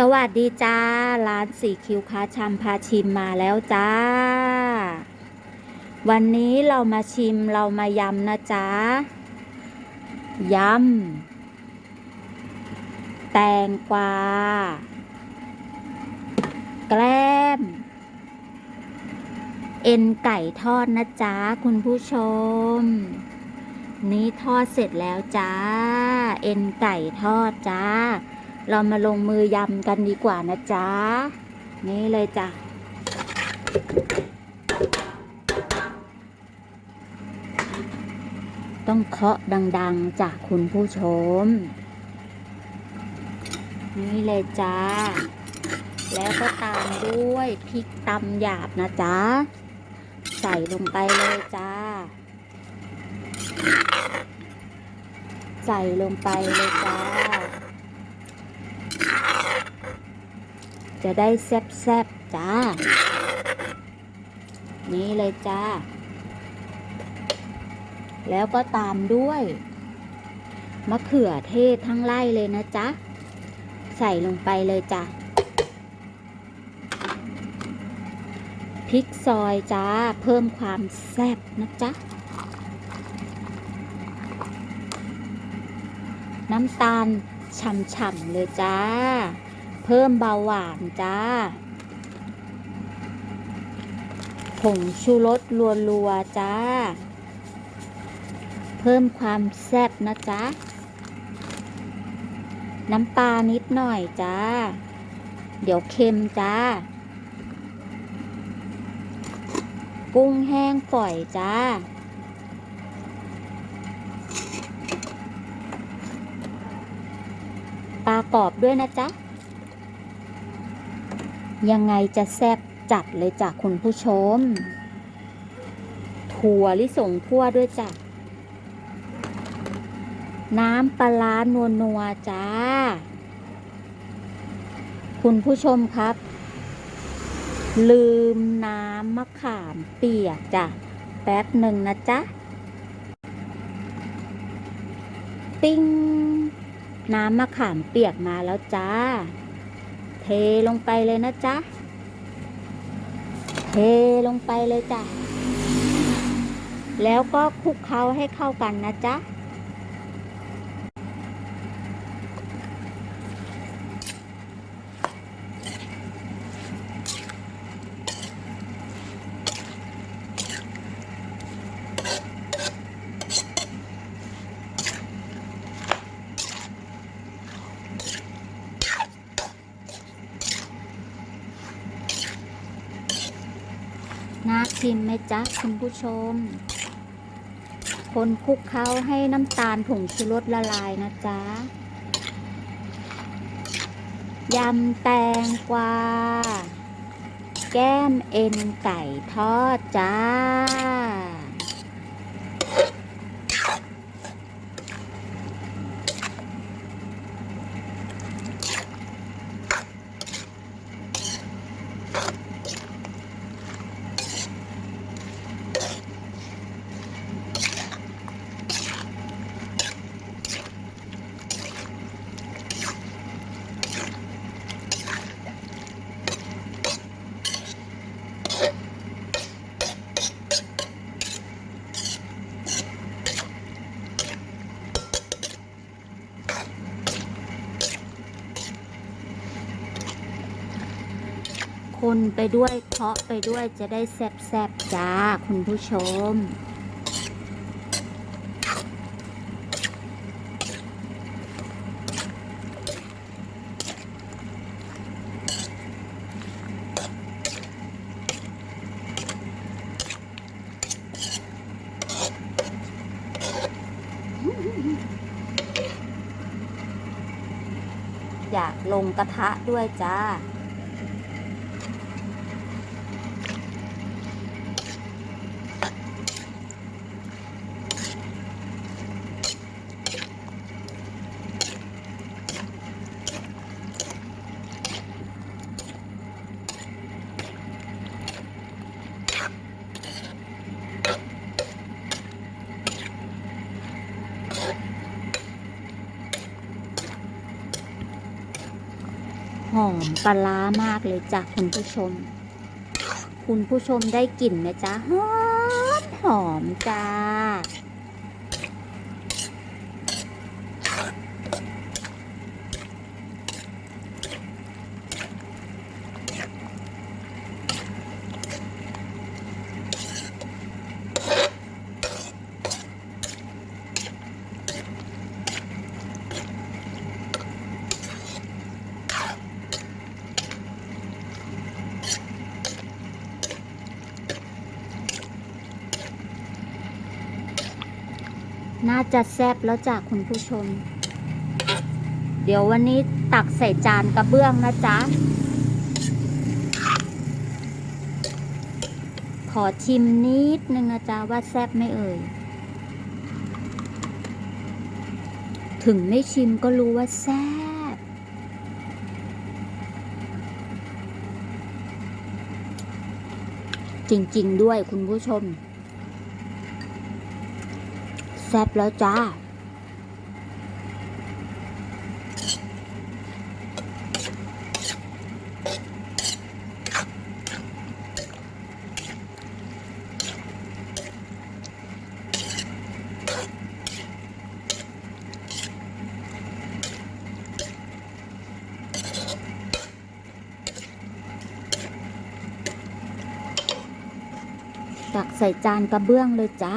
สวัสดีจ้า ร้านสีคิวค้าชำพาชิมมาแล้วจ้า วันนี้เรามาชิมเรามายำนะจ๊ะยำแตงกวา แกล้ม เอ็นไก่ทอดนะจ๊ะคุณผู้ชม นี่ทอดเสร็จแล้วจ้า เอ็นไก่ทอดจ้า เรามาลงมือยำกันดีกว่านะจ๊ะ นี่เลยจ้ะ ต้องเคาะดังๆจากคุณผู้ชม นี่เลยจ้า แล้วก็ตามด้วยพริกตำหยาบนะจ๊ะ ใส่ลงไปเลยจ้าใส่ลงไปเลยจ้า จะได้แซ่บๆจ้า นี่เลยจ้า แล้วก็ตามด้วย มะเขือเทศทั้งไร่เลยนะจ๊ะ ใส่ลงไปเลยจ้ะพริกซอยจ้า เพิ่มความแซ่บนะจ๊ะ น้ำตาลฉ่ำๆเลยจ้า เพิ่มเบาหวานจ้า ผงชูรสรัวๆจ้า เพิ่มความแซ่บนะจ๊ะ น้ำปลานิดหน่อยจ้า เดี๋ยวเค็มจ้า กุ้งแห้งฝอยจ้าปลากรอบด้วยนะจ๊ะ ยังไงจะแซ่บจัดเลยจ้ะคุณผู้ชม ถั่วลิสงคั่วด้วยจ้ะ น้ำปลาร้านัวนัวๆจ้า คุณผู้ชมครับ ลืมน้ำมะขามเปียกจ้ะ แป๊บหนึ่งนะจ๊ะติ้ง น้ำมะขามเปียกมาแล้วจ้า เทลงไปเลยนะจ๊ะ เทลงไปเลยจ้ะ แล้วก็คลุกเคล้าให้เข้ากันนะจ๊ะ น่าชิมไหมจ๊ะคุณผู้ชม คนคลุกเขาให้น้ำตาลผงชูรสละลายนะจ๊ะยำแตงกวา แก้มเอ็นไก่ทอดจ้า คนไปด้วยเคาะไปด้วยจะได้แซ่บๆจ้า คุณผู้ชม อยากลงกระทะด้วยจ้า อมปลาร้ามากเลยจ้ะคุณผู้ชม คุณผู้ชมได้กลิ่นไหมจ๊ะหอมหอมจ้า น่าจะแซ่บแล้วจ้ะคุณผู้ชม เดี๋ยววันนี้ตักใส่จานกระเบื้องนะจ๊ะ ขอชิมนิดนึงนะจ๊ะว่าแซ่บไม่เอ่ย ถึงไม่ชิมก็รู้ว่าแซ่บ จริง ๆ ด้วยคุณผู้ชม แซ่บแล้วจ้า ตักใส่จานกระเบื้องเลยจ้า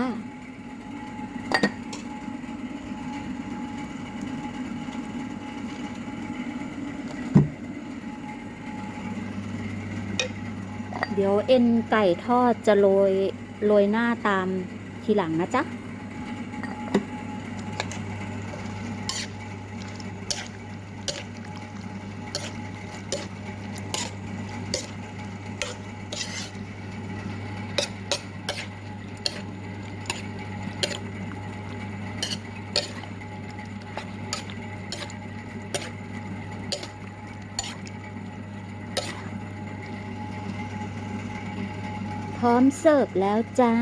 เดี๋ยวเอ็นไก่ทอดจะโรยโรยหน้าตามทีหลังนะจ๊ะ พร้อมเสิร์ฟแล้วจ้า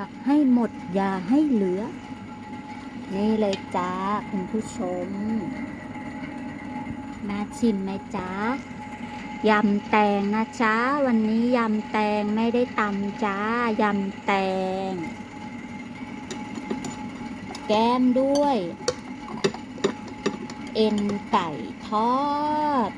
ตักให้หมดอย่าให้เหลือ นี่เลยจ้าคุณผู้ชม มาชิมไหมจ้ายำแตงนะจ้าวันนี้ยำแตงไม่ได้ตำจ้ายำแตง แก้มด้วย เอ็นไก่ทอด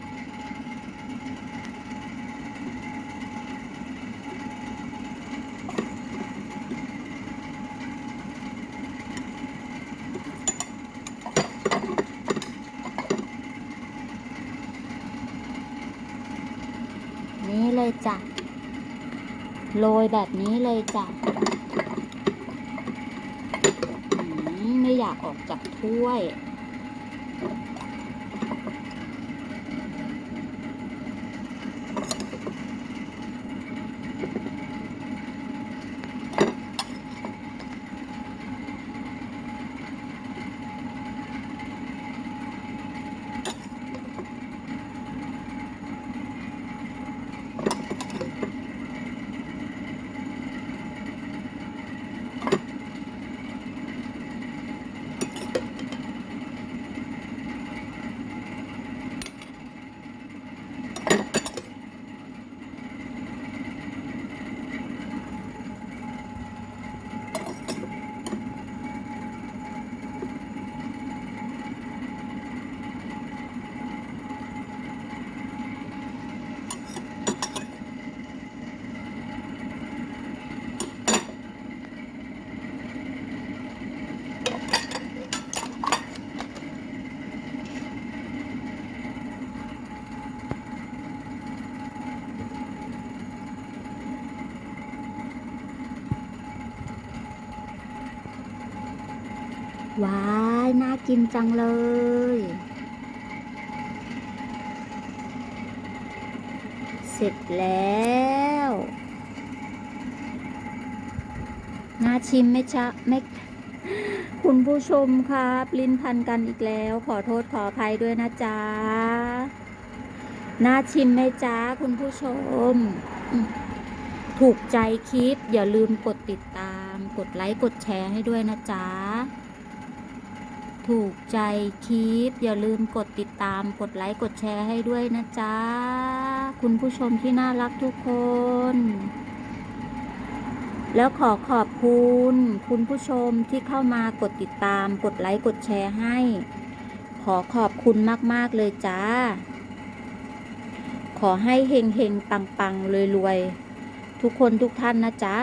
นี่เลยจ้ะ โรยแบบนี้เลยจ้ะไม่อยากออกจากถ้วย ว้าย น่ากินจังเลย เสร็จแล้ว น่าชิมไหมจ๊ะไม่คุณผู้ชมครับลิ้นพันกันอีกแล้ว ขอโทษขออภัยด้วยนะจ๊ะ น่าชิมไหมจ๊ะ คุณผู้ชมอืมถูกใจคลิป อย่าลืมกดติดตาม กดไลค์ กดแชร์ให้ด้วยนะจ๊ะ ถูกใจคลิป อย่าลืมกดติดตามกดไลค์กดแชร์ให้ด้วยนะจ๊ะ คุณผู้ชมที่น่ารักทุกคน แล้วขอขอบคุณ คุณผู้ชมที่เข้ามากดติดตาม กดไลค์กดแชร์ให้ ขอขอบคุณมาก ๆ เลยจ้า ขอให้เฮงเฮงปังปังรวยรวยๆทุกคนทุกท่านนะจ๊ะ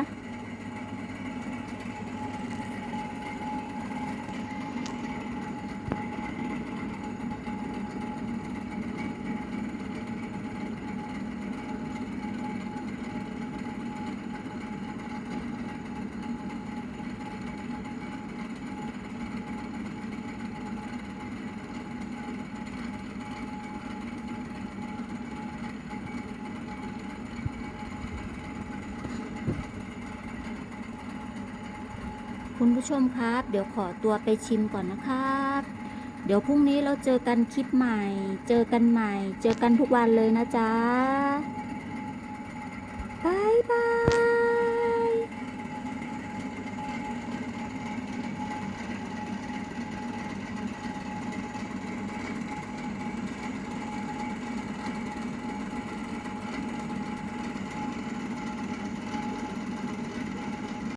คุณผู้ชมครับ เดี๋ยวขอตัวไปชิมก่อนนะครับ เดี๋ยวพรุ่งนี้เราเจอกันคลิปใหม่ เจอกันใหม่ เจอกันทุกวันเลยนะจ๊ะบายบาย